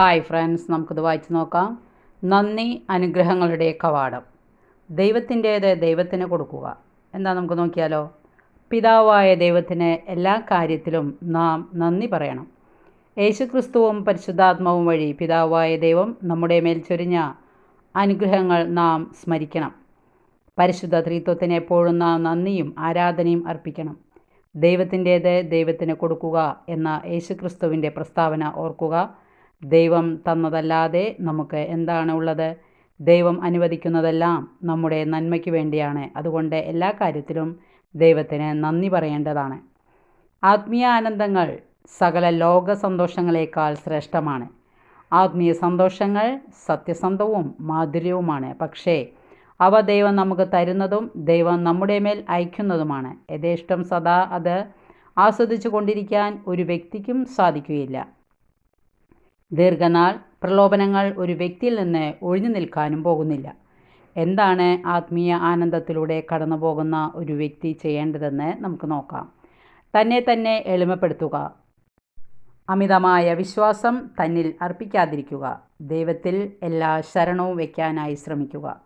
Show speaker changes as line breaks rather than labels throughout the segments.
Hi friends നമുക്കിത് വായിച്ചു നോക്കാം. നന്ദി അനുഗ്രഹങ്ങളുടെ കവാടം. ദൈവത്തിന്റേത് ദൈവത്തിന് കൊടുക്കുക. എന്താ നമുക്ക് നോക്കിയാലോ? പിതാവായ ദൈവത്തിന് എല്ലാ കാര്യത്തിലും നാം നന്ദി പറയണം. യേശുക്രിസ്തുവും പരിശുദ്ധാത്മാവും വഴി പിതാവായ ദൈവം നമ്മുടെ മേൽ ചൊരിഞ്ഞ അനുഗ്രഹങ്ങൾ നാം സ്മരിക്കണം. പരിശുദ്ധ ത്രിത്വത്തിന് എപ്പോഴും നാം നന്ദിയും ആരാധനയും അർപ്പിക്കണം. ദൈവത്തിന്റേത് ദൈവത്തിന് കൊടുക്കുക എന്ന യേശുക്രിസ്തുവിന്റെ പ്രസ്താവന ഓർക്കുക. ദൈവം തന്നതല്ലാതെ നമുക്ക് എന്താണ് ഉള്ളത്? ദൈവം അനുവദിക്കുന്നതെല്ലാം നമ്മുടെ നന്മയ്ക്ക് വേണ്ടിയാണ്. അതുകൊണ്ട് എല്ലാ കാര്യത്തിലും ദൈവത്തിന് നന്ദി പറയേണ്ടതാണ്. ആത്മീയ ആനന്ദങ്ങൾ സകല ലോക സന്തോഷങ്ങളേക്കാൾ ശ്രേഷ്ഠമാണ്. ആത്മീയ സന്തോഷങ്ങൾ സത്യസന്ധവും മാധുര്യവുമാണ്. പക്ഷേ അവ ദൈവം നമുക്ക് തരുന്നതും ദൈവം നമ്മുടെ മേൽ അയക്കുന്നതുമാണ്. യഥേഷ്ടം സദാ അത് ആസ്വദിച്ചു കൊണ്ടിരിക്കാൻ ഒരു വ്യക്തിക്കും സാധിക്കുകയില്ല. ദീർഘനാൾ പ്രലോഭനങ്ങൾ ഒരു വ്യക്തിയിൽ നിന്ന് ഒഴിഞ്ഞു നിൽക്കാനും പോകുന്നില്ല. എന്താണ് ആത്മീയ ആനന്ദത്തിലൂടെ കടന്നു പോകുന്ന ഒരു വ്യക്തി ചെയ്യേണ്ടതെന്ന് നമുക്ക് നോക്കാം. തന്നെ തന്നെ എളിമപ്പെടുത്തുക. അമിതമായ വിശ്വാസം തന്നിൽ അർപ്പിക്കാതിരിക്കുക. ദൈവത്തിൽ എല്ലാ ശരണവും വയ്ക്കാനായി ശ്രമിക്കുക.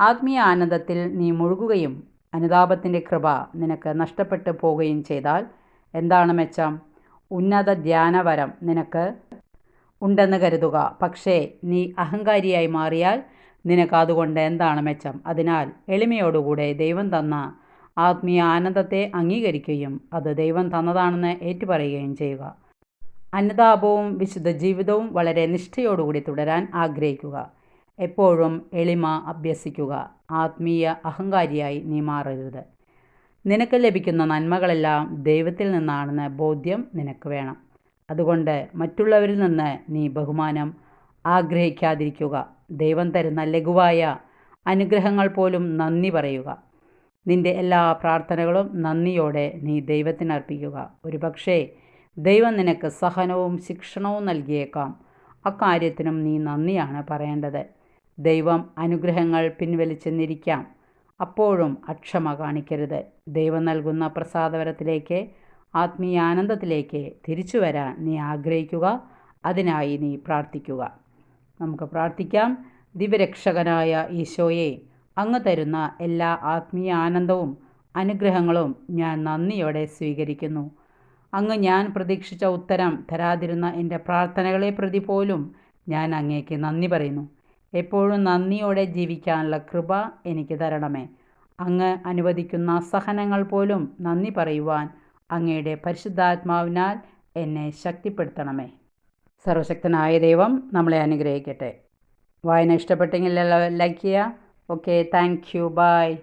ആത്മീയ ആനന്ദത്തിൽ നീ മുഴുകുകയും അനുതാപത്തിന്റെ കൃപ നിനക്ക് നഷ്ടപ്പെട്ടു പോവുകയും ചെയ്താൽ എന്താണ് മെച്ചം? ഉന്നത ധ്യാനവരം നിനക്ക് ഉണ്ടെന്ന് കരുതുക. പക്ഷേ നീ അഹങ്കാരിയായി മാറിയാൽ നിനക്ക് അതുകൊണ്ട് എന്താണ് മെച്ചം? അതിനാൽ എളിമയോടുകൂടെ ദൈവം തന്ന ആത്മീയ ആനന്ദത്തെ അംഗീകരിക്കുകയും അത് ദൈവം തന്നതാണെന്ന് ഏറ്റുപറയുകയും ചെയ്യുക. അനുതാപവും വിശുദ്ധ ജീവിതവും വളരെ നിഷ്ഠയോടുകൂടി തുടരാൻ ആഗ്രഹിക്കുക. എപ്പോഴും എളിമ അഭ്യസിക്കുക. ആത്മീയ അഹങ്കാരിയായി നീ മാറരുത്. നിനക്ക് ലഭിക്കുന്ന നന്മകളെല്ലാം ദൈവത്തിൽ നിന്നാണെന്ന് ബോധ്യം നിനക്ക് വേണം. അതുകൊണ്ട് മറ്റുള്ളവരിൽ നിന്ന് നീ ബഹുമാനം ആഗ്രഹിക്കാതിരിക്കുക. ദൈവം തരുന്ന ലഘുവായ അനുഗ്രഹങ്ങൾ പോലും നന്ദി പറയുക. നിന്റെ എല്ലാ പ്രാർത്ഥനകളും നന്ദിയോടെ നീ ദൈവത്തിന് അർപ്പിക്കുക. ഒരുപക്ഷേ ദൈവം നിനക്ക് സഹനവും ശിക്ഷണവും നൽകിയേക്കാം. അക്കാര്യത്തിനും നീ നന്ദിയാണ് പറയേണ്ടത്. ദൈവം അനുഗ്രഹങ്ങൾ പിൻവലിച്ചെന്നിരിക്കാം. അപ്പോഴും അക്ഷമ കാണിക്കരുത്. ദൈവം നൽകുന്ന പ്രസാദവരത്തിലേക്ക് ആത്മീയ ആനന്ദത്തിലേക്ക് തിരിച്ചു വരാൻ നീ ആഗ്രഹിക്കുക. അതിനായി നീ പ്രാർത്ഥിക്കുക. നമുക്ക് പ്രാർത്ഥിക്കാം. ദിവ്യരക്ഷകനായ ഈശോയെ അങ്ങ് തരുന്ന എല്ലാ ആത്മീയ ആനന്ദവും അനുഗ്രഹങ്ങളും ഞാൻ നന്ദിയോടെ സ്വീകരിക്കുന്നു. അങ്ങ് ഞാൻ പ്രതീക്ഷിച്ച ഉത്തരം തരാതിരുന്ന എന്റെ പ്രാർത്ഥനകളെ പ്രതി പോലും ഞാൻ അങ്ങേക്ക് നന്ദി പറയുന്നു. എപ്പോഴും നന്ദിയോടെ ജീവിക്കാനുള്ള കൃപ എനിക്ക് തരണമേ. അങ്ങ് അനുവദിക്കുന്ന സഹനങ്ങൾ പോലും നന്ദി പറയുവാൻ അങ്ങയുടെ പരിശുദ്ധാത്മാവിനാൽ എന്നെ ശക്തിപ്പെടുത്തണമേ. സർവശക്തനായ ദൈവം നമ്മളെ അനുഗ്രഹിക്കട്ടെ. വായന ഇഷ്ടപ്പെട്ടെങ്കിൽ ലൈക്ക് ചെയ്യുക. Okay thank you by